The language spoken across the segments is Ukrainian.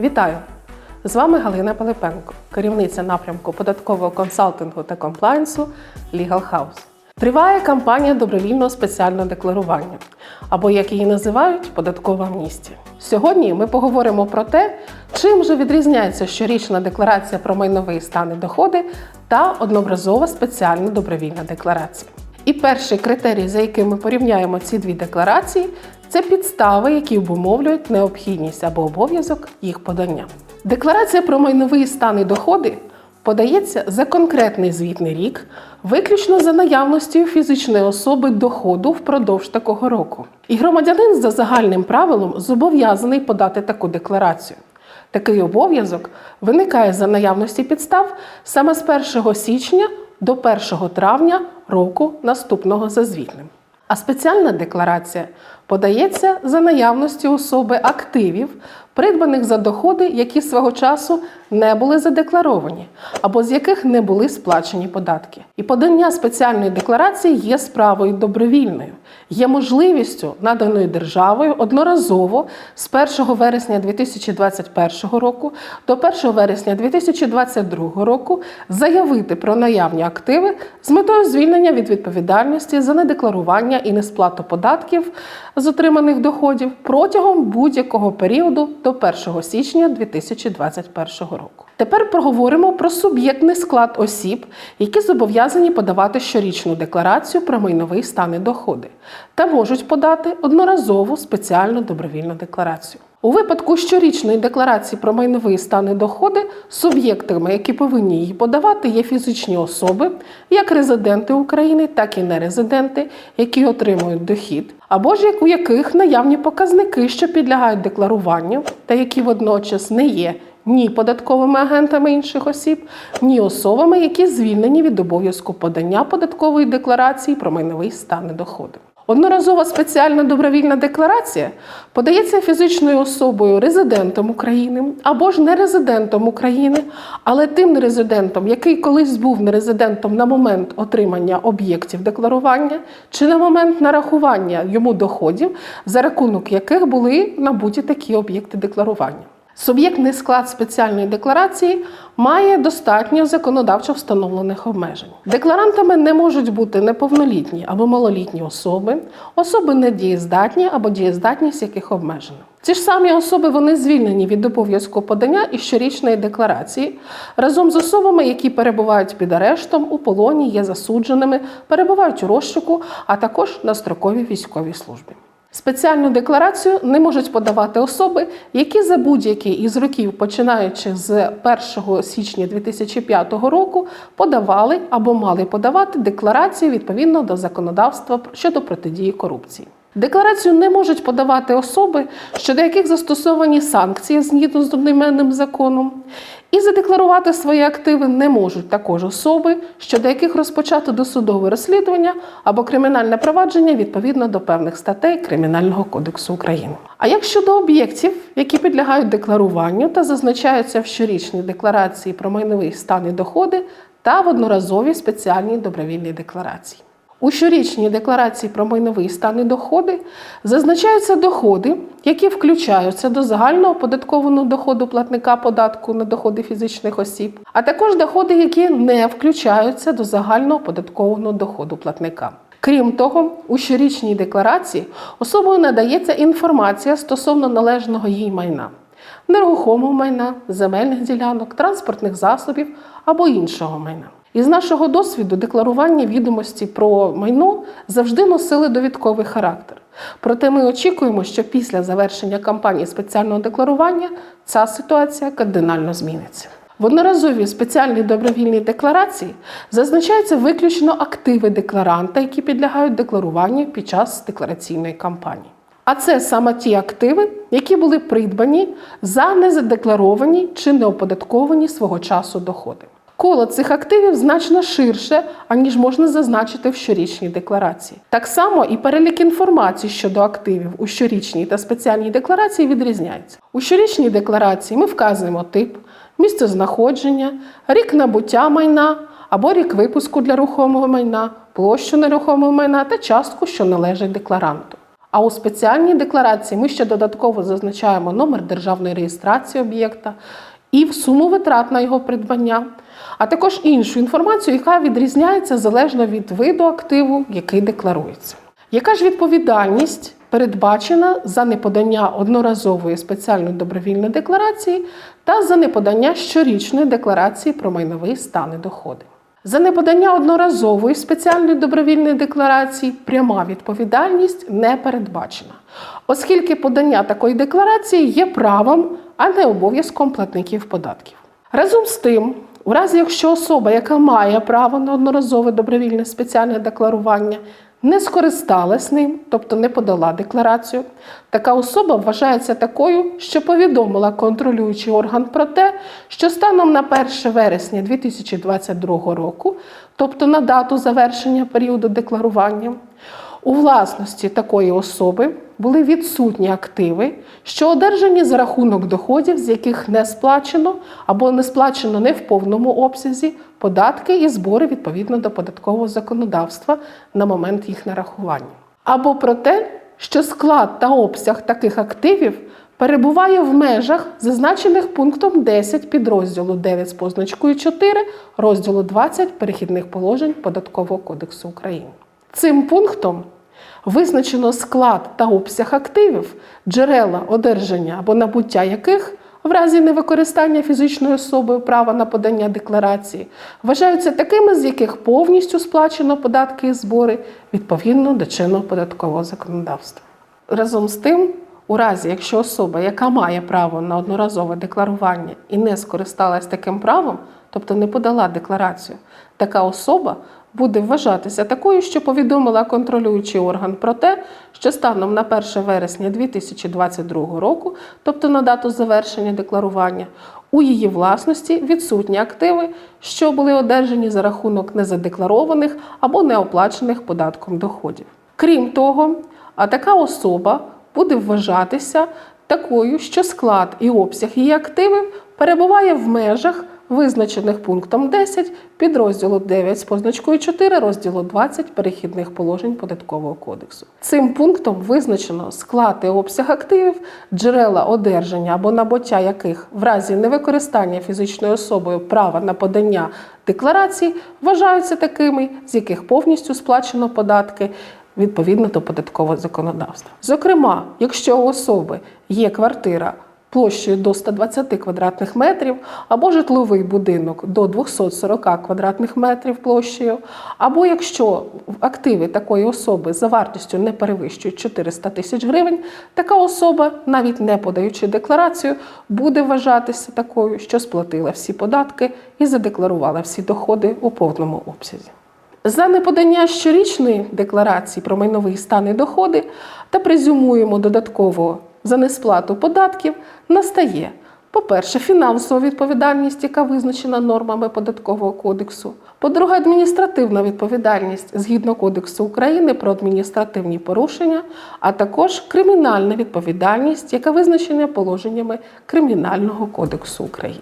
Вітаю! З вами Галина Пилипенко, керівниця напрямку податкового консалтингу та комплайнсу Legal House. Триває кампанія добровільного спеціального декларування, або як її називають, податкова амністія. Сьогодні ми поговоримо про те, чим же відрізняється щорічна декларація про майновий стан і доходи та одноразова спеціальна добровільна декларація. І перший критерій, за яким ми порівняємо ці дві декларації, це підстави, які обумовлюють необхідність або обов'язок їх подання. Декларація про майновий стан і доходи подається за конкретний звітний рік, виключно за наявністю фізичної особи доходу впродовж такого року. І громадянин за загальним правилом зобов'язаний подати таку декларацію. Такий обов'язок виникає за наявності підстав саме з 1 січня до 1 травня року наступного за звітним. А спеціальна декларація подається за наявності особи активів, придбаних за доходи, які свого часу не були задекларовані, або з яких не були сплачені податки. І подання спеціальної декларації є справою добровільною, є можливістю наданою державою одноразово з 1 вересня 2021 року до 1 вересня 2022 року заявити про наявні активи з метою звільнення від відповідальності за недекларування і несплату податків з отриманих доходів протягом будь-якого періоду до 1 січня 2021 року. Тепер проговоримо про суб'єктний склад осіб, які зобов'язані подавати щорічну декларацію про майновий стан і доходи, та можуть подати одноразову спеціальну добровільну декларацію. У випадку щорічної декларації про майновий стан і доходи суб'єктами, які повинні її подавати, є фізичні особи, як резиденти України, так і нерезиденти, які отримують дохід, або ж як у яких наявні показники, що підлягають декларуванню, та які водночас не є ні податковими агентами інших осіб, ні особами, які звільнені від обов'язку подання податкової декларації про майновий стан і доходи. Одноразова спеціальна добровільна декларація подається фізичною особою резидентом України або ж не резидентом України, але тим нерезидентом, який колись був нерезидентом на момент отримання об'єктів декларування чи на момент нарахування йому доходів, за рахунок яких були набуті такі об'єкти декларування. Суб'єктний склад спеціальної декларації має достатньо законодавчо встановлених обмежень. Декларантами не можуть бути неповнолітні або малолітні особи, особи недієздатні або дієздатність яких обмежена. Ці ж самі особи вони звільнені від обов'язку подання і щорічної декларації разом з особами, які перебувають під арештом, у полоні, є засудженими, перебувають у розшуку, а також на строковій військовій службі. Спеціальну декларацію не можуть подавати особи, які за будь-які із років, починаючи з 1 січня 2005 року, подавали або мали подавати декларацію відповідно до законодавства щодо протидії корупції. Декларацію не можуть подавати особи, щодо яких застосовані санкції згідно з одноіменним законом, і задекларувати свої активи не можуть також особи, щодо яких розпочато досудове розслідування або кримінальне провадження відповідно до певних статей Кримінального кодексу України. А як щодо об'єктів, які підлягають декларуванню та зазначаються в щорічній декларації про майновий стан і доходи та в одноразовій спеціальній добровільній декларації. У щорічній декларації про майновий стан і доходи зазначаються доходи, які включаються до загального оподаткованого доходу платника податку на доходи фізичних осіб, а також доходи, які не включаються до загального оподаткованого доходу платника. Крім того, у щорічній декларації особою надається інформація стосовно належного їй майна, нерухомого майна, земельних ділянок, транспортних засобів або іншого майна. Із нашого досвіду декларування відомості про майно завжди носили довідковий характер. Проте ми очікуємо, що після завершення кампанії спеціального декларування ця ситуація кардинально зміниться. В одноразовій спеціальній добровільній декларації зазначаються виключно активи декларанта, які підлягають декларуванню під час деклараційної кампанії. А це саме ті активи, які були придбані за незадекларовані чи неоподатковані свого часу доходи. Коло цих активів значно ширше, аніж можна зазначити в щорічній декларації. Так само і перелік інформації щодо активів у щорічній та спеціальній декларації відрізняється. У щорічній декларації ми вказуємо тип, місце знаходження, рік набуття майна або рік випуску для рухомого майна, площу нерухомого майна та частку, що належить декларанту. А у спеціальній декларації ми ще додатково зазначаємо номер державної реєстрації об'єкта і в суму витрат на його придбання, а також іншу інформацію, яка відрізняється залежно від виду активу, який декларується. Яка ж відповідальність передбачена за неподання одноразової спеціальної добровільної декларації та за неподання щорічної декларації про майновий стан і доходи? За неподання одноразової спеціальної добровільної декларації пряма відповідальність не передбачена, оскільки подання такої декларації є правом, а не обов'язком платників податків. Разом з тим, у разі якщо особа, яка має право на одноразове добровільне спеціальне декларування, не скористалась ним, тобто не подала декларацію, така особа вважається такою, що повідомила контролюючий орган про те, що станом на 1 вересня 2022 року, тобто на дату завершення періоду декларування, у власності такої особи були відсутні активи, що одержані за рахунок доходів, з яких не сплачено або не сплачено не в повному обсязі податки і збори відповідно до податкового законодавства на момент їх нарахування. Або про те, що склад та обсяг таких активів перебуває в межах, зазначених пунктом 10 підрозділу 9 з позначкою 4 розділу 20 перехідних положень Податкового кодексу України. Цим пунктом визначено склад та обсяг активів, джерела одержання або набуття яких в разі невикористання фізичною особою права на подання декларації вважаються такими, з яких повністю сплачено податки і збори відповідно до чинного податкового законодавства. Разом з тим, у разі, якщо особа, яка має право на одноразове декларування і не скористалась таким правом, тобто не подала декларацію, така особа буде вважатися такою, що повідомила контролюючий орган про те, що станом на 1 вересня 2022 року, тобто на дату завершення декларування, у її власності відсутні активи, що були одержані за рахунок незадекларованих або неоплачених податком доходів. Крім того, а така особа буде вважатися такою, що склад і обсяг її активів перебуває в межах, визначених пунктом 10 підрозділу 9 з позначкою 4 розділу 20 перехідних положень податкового кодексу. Цим пунктом визначено склад і обсяг активів, джерела одержання або набуття яких в разі невикористання фізичною особою права на подання декларацій вважаються такими, з яких повністю сплачено податки відповідно до податкового законодавства. Зокрема, якщо у особи є квартира площею до 120 квадратних метрів, або житловий будинок до 240 квадратних метрів площею, або якщо активи такої особи за вартістю не перевищують 400 тисяч гривень, така особа, навіть не подаючи декларацію, буде вважатися такою, що сплатила всі податки і задекларувала всі доходи у повному обсязі. За неподання щорічної декларації про майновий стан і доходи та презюмуємо додатково за несплату податків, настає, по-перше, фінансова відповідальність, яка визначена нормами податкового кодексу. По-друге, адміністративна відповідальність згідно Кодексу України про адміністративні порушення, а також кримінальна відповідальність, яка визначена положеннями Кримінального кодексу України.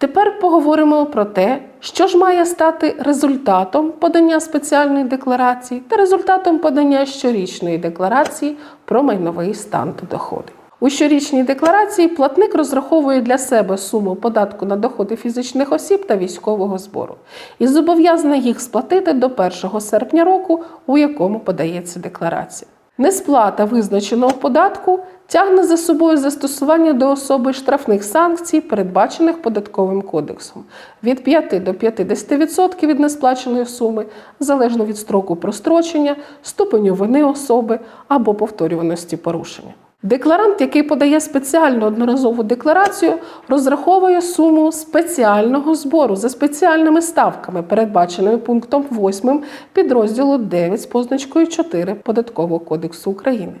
Тепер поговоримо про те, що ж має стати результатом подання спеціальної декларації та результатом подання щорічної декларації про майновий стан та доходи. У щорічній декларації платник розраховує для себе суму податку на доходи фізичних осіб та військового збору і зобов'язаний їх сплатити до 1 серпня року, у якому подається декларація. Несплата визначеного податку тягне за собою застосування до особи штрафних санкцій, передбачених податковим кодексом, від 5 до 50% від несплаченої суми, залежно від строку прострочення, ступеню вини особи або повторюваності порушення. Декларант, який подає спеціальну одноразову декларацію, розраховує суму спеціального збору за спеціальними ставками, передбаченими пунктом 8 підрозділу 9 з позначкою 4 Податкового кодексу України,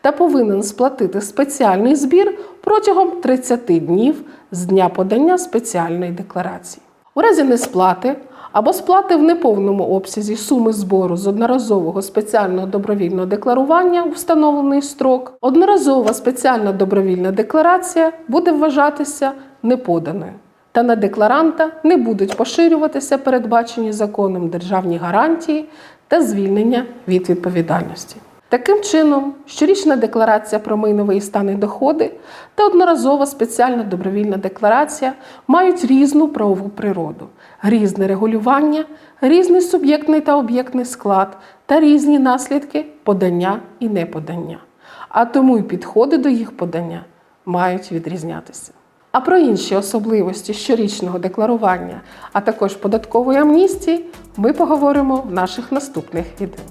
та повинен сплатити спеціальний збір протягом 30 днів з дня подання спеціальної декларації. У разі несплати або сплати в неповному обсязі суми збору з одноразового спеціального добровільного декларування у встановлений строк, одноразова спеціальна добровільна декларація буде вважатися неподаною. та на декларанта не будуть поширюватися передбачені законом державні гарантії та звільнення від відповідальності. Таким чином, щорічна декларація про майновий стан і доходи та одноразова спеціальна добровільна декларація мають різну правову природу, різне регулювання, різний суб'єктний та об'єктний склад та різні наслідки подання і неподання. А тому й підходи до їх подання мають відрізнятися. А про інші особливості щорічного декларування, а також податкової амністії ми поговоримо в наших наступних відео.